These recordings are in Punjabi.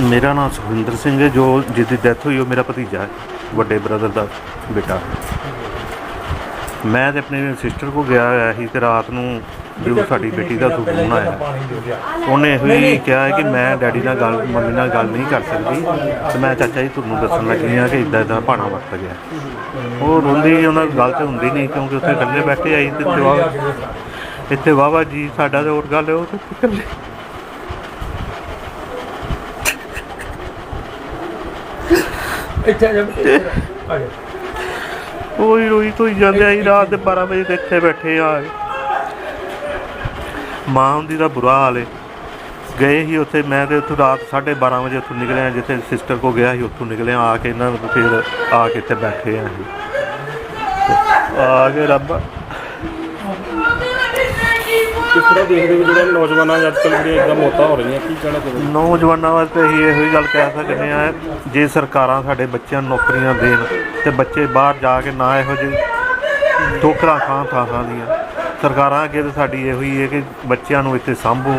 ਮੇਰਾ ਨਾਮ ਸੁਖਵਿੰਦਰ ਸਿੰਘ ਹੈ ਜੋ ਜਿਹਦੀ ਡੈਥ ਹੋਈ ਉਹ ਮੇਰਾ ਭਤੀਜਾ ਹੈ ਵੱਡੇ ਬ੍ਰਦਰ ਦਾ ਬੇਟਾ। ਮੈਂ ਤੇ ਆਪਣੀ ਸਿਸਟਰ ਕੋ ਗਿਆ ਹੋਇਆ ਸੀ ਤੇ ਰਾਤ ਨੂੰ ਜਦੋਂ ਸਾਡੀ ਬੇਟੀ ਦਾ ਫੋਨ ਆਇਆ ਉਹਨੇ ਇਹੋ ਹੀ ਕਿਹਾ ਕਿ ਮੈਂ ਡੈਡੀ ਨਾਲ ਗੱਲ ਮੰਮੀ ਨਾਲ ਗੱਲ ਨਹੀਂ ਕਰ ਸਕਦੀ ਤੇ ਮੈਂ ਚਾਚਾ ਜੀ ਤੁਹਾਨੂੰ ਦੱਸਣ ਲੱਗੀ ਹਾਂ ਕਿ ਇਦਾਂ ਇਦਾਂ ਭਾਣਾ ਵਰਤ ਗਿਆ। ਉਹ ਰੋਂਦੀ ਉਹਨਾਂ ਗੱਲ ਤੇ ਹੁੰਦੀ ਨਹੀਂ ਕਿਉਂਕਿ ਉੱਥੇ ਇਕੱਲੇ ਬੈਠੇ ਆਈ ਤੇ ਇੱਥੇ ਵਾਹ ਇੱਥੇ ਵਾਵਾ ਜੀ ਸਾਡਾ ਤੇ ਹੋਰ ਗੱਲ ਉਹ ਤੇ ਇਕੱਲੇ? ਇੱਥੇ ਜਾ। ਆ ਜਾ। ਰੋਈ ਰੋਈ ਤੋਂ ਜਾਂਦੇ ਆਈ ਰਾਤ ਦੇ 12 ਵਜੇ ਤੇ ਇੱਥੇ ਬੈਠੇ ਆ। ਮਾਂ ਹੁੰਦੀ ਦਾ ਬੁਰਾ ਹਾਲ ਏ। ਗਏ ਹੀ ਉੱਥੇ, ਮੈਂ ਤੇ ਉੱਥੋਂ ਰਾਤ 12:30 ਵਜੇ ਉੱਥੋਂ ਨਿਕਲਿਆ ਜਿੱਥੇ ਸਿਸਟਰ ਕੋ ਗਿਆ ਸੀ, ਉੱਥੋਂ ਨਿਕਲਿਆ ਆ ਕੇ ਇਹਨਾਂ ਨੂੰ ਫਿਰ ਆ ਕੇ ਇੱਥੇ ਬੈਠੇ ਆ ਅਸੀਂ। ਆ ਕੇ ਰੱਬ ਕਿਸ ਤਰ੍ਹਾਂ ਦੇਖਦੇ ਹੋ ਜਿਹੜੇ ਨੌਜਵਾਨਾਂ ਅੱਜ ਕੱਲ੍ਹ ਜਿਹੜੀਆਂ ਇਦਾਂ ਮੌਤਾਂ ਹੋ ਰਹੀਆਂ? ਕੀ ਕਹਿਣਾ ਚਾਹੁੰਦੇ ਨੌਜਵਾਨਾਂ ਵਾਸਤੇ ਅਸੀਂ ਇਹੋ ਹੀ ਗੱਲ ਕਹਿ ਸਕਦੇ ਹਾਂ, ਜੇ ਸਰਕਾਰਾਂ ਸਾਡੇ ਬੱਚਿਆਂ ਨੂੰ ਨੌਕਰੀਆਂ ਦੇਣ ਤੇ ਬੱਚੇ ਬਾਹਰ ਜਾ ਕੇ ਨਾ ਇਹੋ ਜਿਹੇ ਠੋਕਰਾਂ ਖਾਂ ਥਾਂ ਥਾਂ ਦੀਆਂ। ਸਰਕਾਰਾਂ ਅੱਗੇ ਤਾਂ ਸਾਡੀ ਇਹੋ ਹੀ ਹੈ ਕਿ ਬੱਚਿਆਂ ਨੂੰ ਇੱਥੇ ਸਾਂਭੋ,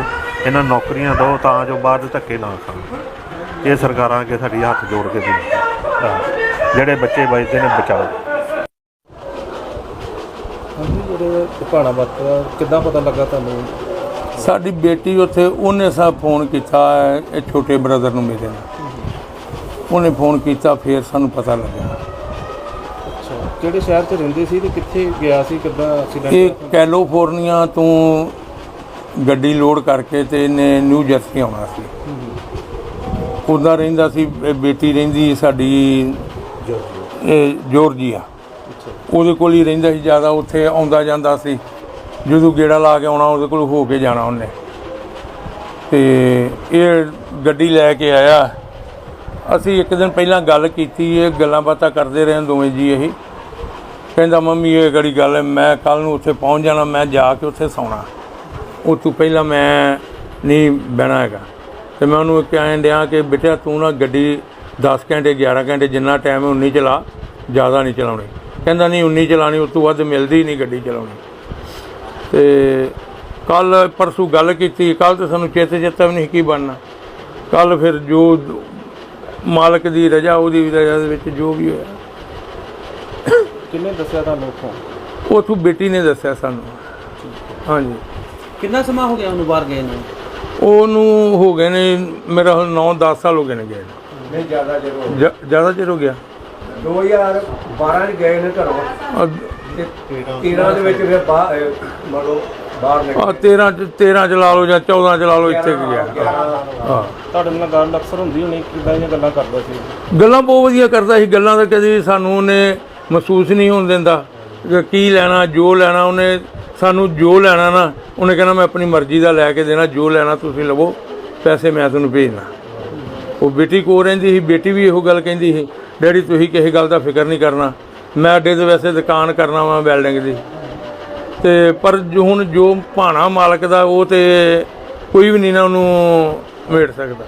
ਇਹਨਾਂ ਨੌਕਰੀਆਂ ਦਿਓ ਤਾਂ ਜੋ ਬਾਹਰ ਦੇ ਧੱਕੇ ਨਾ ਖਾਣ। ਇਹ ਸਰਕਾਰਾਂ ਅੱਗੇ ਸਾਡੀ ਹੱਥ ਜੋੜ ਕੇ ਬੇਨਤੀ ਹਾਂ। ਜਿਹੜੇ ਬੱਚੇ ਬਚਦੇ ਨੇ ਬਚਾਓ। ਭਾਣਾ ਕਿੱਦਾਂ ਪਤਾ ਲੱਗਾ ਤੁਹਾਨੂੰ? ਸਾਡੀ ਬੇਟੀ ਉੱਥੇ ਉਹਨੇ ਸਾ ਫੋਨ ਕੀਤਾ ਇਹ ਛੋਟੇ ਬ੍ਰਦਰ ਨੂੰ ਮੇਰੇ ਨੂੰ ਉਹਨੇ ਫੋਨ ਕੀਤਾ ਫਿਰ ਸਾਨੂੰ ਪਤਾ ਲੱਗਾ ਅੱਛਾ ਕਿਹੜੇ ਸ਼ਹਿਰ 'ਚ ਰਹਿੰਦੇ ਸੀ ਤੇ ਕਿੱਥੇ ਗਿਆ ਸੀ ਕਿੱਦਾਂ ਇਹ ਐਕਸੀਡੈਂਟ ਕੈਲੀਫੋਰਨੀਆ ਤੋਂ ਗੱਡੀ ਲੋਡ ਕਰਕੇ ਤੇ ਇਹਨੇ ਨਿਊ ਜਰਸੀ ਆਉਣਾ ਸੀ। ਉਹਦਾ ਰਹਿੰਦਾ ਸੀ ਇਹ ਬੇਟੀ ਰਹਿੰਦੀ ਸਾਡੀ ਇਹ ਜਾਰਜੀਆ। ਉਹਦੇ ਕੋਲ ਹੀ ਰਹਿੰਦਾ ਸੀ, ਜ਼ਿਆਦਾ ਉੱਥੇ ਆਉਂਦਾ ਜਾਂਦਾ ਸੀ। ਜਦੋਂ ਗੇੜਾ ਲਾ ਕੇ ਆਉਣਾ, ਉਹਦੇ ਕੋਲ ਹੋ ਕੇ ਜਾਣਾ ਉਹਨੇ। ਤੇ ਇਹ ਗੱਡੀ ਲੈ ਕੇ ਆਇਆ। ਅਸੀਂ ਇੱਕ ਦਿਨ ਪਹਿਲਾਂ ਗੱਲ ਕੀਤੀ, ਇਹ ਗੱਲਾਂ ਬਾਤਾਂ ਕਰਦੇ ਰਹੇ ਦੋਵੇਂ ਜੀ ਇਹ। ਕਹਿੰਦਾ, ਮੰਮੀ, ਇਹ ਗੜੀ ਗੱਲ ਹੈ? ਮੈਂ ਕੱਲ ਨੂੰ ਉੱਥੇ ਪਹੁੰਚ ਜਾਣਾ, ਮੈਂ ਜਾ ਕੇ ਉੱਥੇ ਸੌਣਾ। ਉਹ ਤੋਂ ਪਹਿਲਾਂ ਮੈਂ ਨਹੀਂ ਬਹਿਣਾ ਹੈਗਾ। ਤੇ ਮੈਂ ਉਹਨੂੰ ਕਹਿਣ ਡਿਆ ਕਿ ਬੇਟਾ ਤੂੰ ਨਾ ਗੱਡੀ 10 ਘੰਟੇ 11 ਘੰਟੇ ਜਿੰਨਾ ਟਾਈਮ ਹੈ, ਉਨੀ ਚਲਾ, ਜ਼ਿਆਦਾ ਨਹੀਂ ਚਲਾਉਣੀ। ਕਹਿੰਦਾ ਨਹੀਂ ਉਨੀ ਚਲਾਣੀ ਉਸ ਤੋਂ ਵੱਧ ਮਿਲਦੀ ਨਹੀਂ ਗੱਡੀ ਚਲਾਉਣੀ। ਤੇ ਕੱਲ ਪਰਸੋਂ ਗੱਲ ਕੀਤੀ ਕੱਲ ਤੇ ਸਾਨੂੰ ਚੇਤੇ ਚੇਤਾ ਵੀ ਨਹੀਂ ਕੀ ਬਣਨਾ। ਕੱਲ ਫਿਰ ਜੋ ਮਾਲਕ ਦੀ ਰਜਾ ਉਹਦੀ ਵੀ ਰਜਾ ਦੇ ਵਿੱਚ ਜੋ ਵੀ ਹੋਇਆ। ਕਿੰਨੇ ਦੱਸਿਆ ਤੁਹਾਨੂੰ ਉੱਥੋਂ? ਉਥੋਂ ਬੇਟੀ ਨੇ ਦੱਸਿਆ ਸਾਨੂੰ। ਹਾਂਜੀ। ਕਿੰਨਾ ਸਮਾਂ ਹੋ ਗਿਆ ਉਹਨੂੰ ਬਾਹਰ ਗਏ ਨੂੰ? ਉਹਨੂੰ ਹੋ ਗਏ ਨੇ ਮੇਰਾ 9-10 ਸਾਲ ਹੋ ਗਏ ਨੇ ਗਏ ਨਹੀਂ ਜ਼ਿਆਦਾ ਜ- ਜ਼ਿਆਦਾ ਚਿਰ ਹੋ ਗਿਆ। 2012 ਚ ਗਏ ਨੇ ਘਰੋਂ। ਆ ਤੇ 13 ਦੇ ਵਿੱਚ ਫਿਰ ਬਾਹਰ ਮਤਲਬ ਬਾਹਰ ਨਿਕਲ। ਆਹ 13 ਚ 13 ਚ ਲਾ ਲਓ ਜਾਂ 14 ਚ ਲਾ ਲਓ ਇੱਥੇ ਕੁ ਗਿਆ ਹਾਂ। ਤੁਹਾਡੇ ਨਾਲ ਗੱਲ ਅਕਸਰ ਹੁੰਦੀ ਹੋਣੀ ਕਿੱਦਾਂ ਦੀਆਂ ਗੱਲਾਂ ਕਰਦਾ ਸੀ। ਗੱਲਾਂ ਬਹੁਤ ਵਧੀਆ ਕਰਦਾ ਸੀ। ਗੱਲਾਂ ਤਾਂ ਕਦੀ ਸਾਨੂੰ ਉਹਨੇ ਮਹਿਸੂਸ ਨਹੀਂ ਹੋਣ ਦਿੰਦਾ। ਕਿ ਕੀ ਲੈਣਾ ਜੋ ਲੈਣਾ ਉਹਨੇ ਸਾਨੂੰ ਜੋ ਲੈਣਾ ਨਾ ਉਹਨੇ ਕਹਿਣਾ ਮੈਂ ਆਪਣੀ ਮਰਜ਼ੀ ਦਾ ਲੈ ਕੇ ਦੇਣਾ। ਜੋ ਲੈਣਾ ਤੁਸੀਂ ਲਵੋ ਪੈਸੇ ਮੈਂ ਤੁਹਾਨੂੰ ਭੇਜਣਾ। ਉਹ ਬੇਟੀ ਕੋ ਰਹਿੰਦੀ ਸੀ ਬੇਟੀ ਵੀ ਇਹੋ ਗੱਲ ਕਹਿੰਦੀ ਸੀ ਡੈਡੀ ਤੁਸੀਂ ਕਿਸੇ ਗੱਲ ਦਾ ਫਿਕਰ ਨਹੀਂ ਕਰਨਾ। ਮੈਂ ਅੱਡੇ ਤੇ ਵੈਸੇ ਦੁਕਾਨ ਕਰਨਾ ਵਾਂ ਬਿਲਡਿੰਗ ਦੀ। ਤੇ ਪਰ ਹੁਣ ਜੋ ਭਾਣਾ ਮਾਲਕ ਦਾ ਉਹ ਤੇ ਕੋਈ ਵੀ ਨਹੀਂ ਨਾ ਉਹਨੂੰ ਮੇੜ ਸਕਦਾ।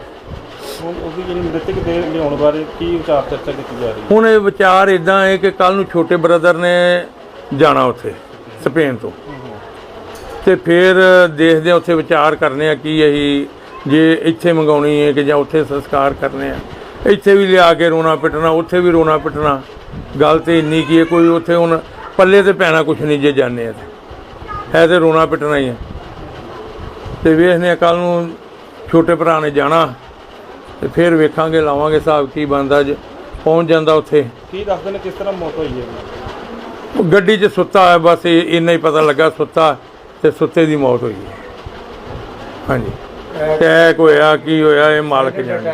ਹੁਣ ਉਹਦੀ ਜਿਹੜੀ ਮ੍ਰਿਤਕ ਦੇ ਲਿਆਉਣ ਬਾਰੇ ਕੀ ਵਿਚਾਰ ਚਰਚਾ ਕੀਤੀ ਜਾ ਰਹੀ ਹੈ? ਹੁਣ ਇਹ ਵਿਚਾਰ ਇਦਾਂ ਹੈ ਕਿ ਕੱਲ ਨੂੰ ਛੋਟੇ ਬ੍ਰਦਰ ਨੇ ਜਾਣਾ ਉੱਥੇ ਸਪੇਨ ਤੋਂ। ਤੇ ਫਿਰ ਦੇਖਦੇ ਆ ਉੱਥੇ ਵਿਚਾਰ ਕਰਨੇ ਆ ਕੀ ਅਸੀਂ ਜੇ ਇੱਥੇ ਮੰਗਾਉਣੀ ਹੈ ਕਿ ਜਾਂ ਉੱਥੇ ਸੰਸਕਾਰ ਕਰਨੇ ਆ। ਇੱਥੇ ਵੀ ਲਿਆ ਕੇ ਰੋਣਾ ਪਿੱਟਣਾ ਉੱਥੇ ਵੀ ਰੋਣਾ ਪਿੱਟਣਾ। ਗੱਲ ਤੇ ਇੰਨੀ ਕੀ ਹੈ ਕੋਈ ਉੱਥੇ ਹੁਣ ਪੱਲੇ ਤੇ ਪੈਣਾ ਕੁਛ ਨਹੀਂ ਜੇ ਜਾਣੇ ਆ ਹੈ ਤੇ ਰੋਣਾ ਪਿੱਟਣਾ ਹੀ ਹੈ ਤੇ ਵੇਖਦੇ ਆ ਕੱਲ ਨੂੰ ਛੋਟੇ ਭਰਾ ਨੇ ਜਾਣਾ ਤੇ ਫਿਰ ਵੇਖਾਂਗੇ ਲਾਵਾਂਗੇ ਹਿਸਾਬ ਕੀ ਬੰਦਾ ਜੇ ਪਹੁੰਚ ਜਾਂਦਾ ਉੱਥੇ। ਕੀ ਦੱਸਦੇ ਨੇ ਕਿਸ ਤਰ੍ਹਾਂ ਮੌਤ ਹੋਈ ਹੈ? ਗੱਡੀ 'ਚ ਸੁੱਤਾ ਹੈ ਬਸ ਇੰਨਾ ਹੀ ਪਤਾ ਲੱਗਾ ਸੁੱਤਾ ਤੇ ਸੁੱਤੇ ਦੀ ਮੌਤ ਹੋਈ ਹੈ। ਹਾਂਜੀ। ਅਟੈਕ ਹੋਇਆ ਕੀ ਹੋਇਆ ਇਹ ਮਾਲਕ ਜਾਣੇ।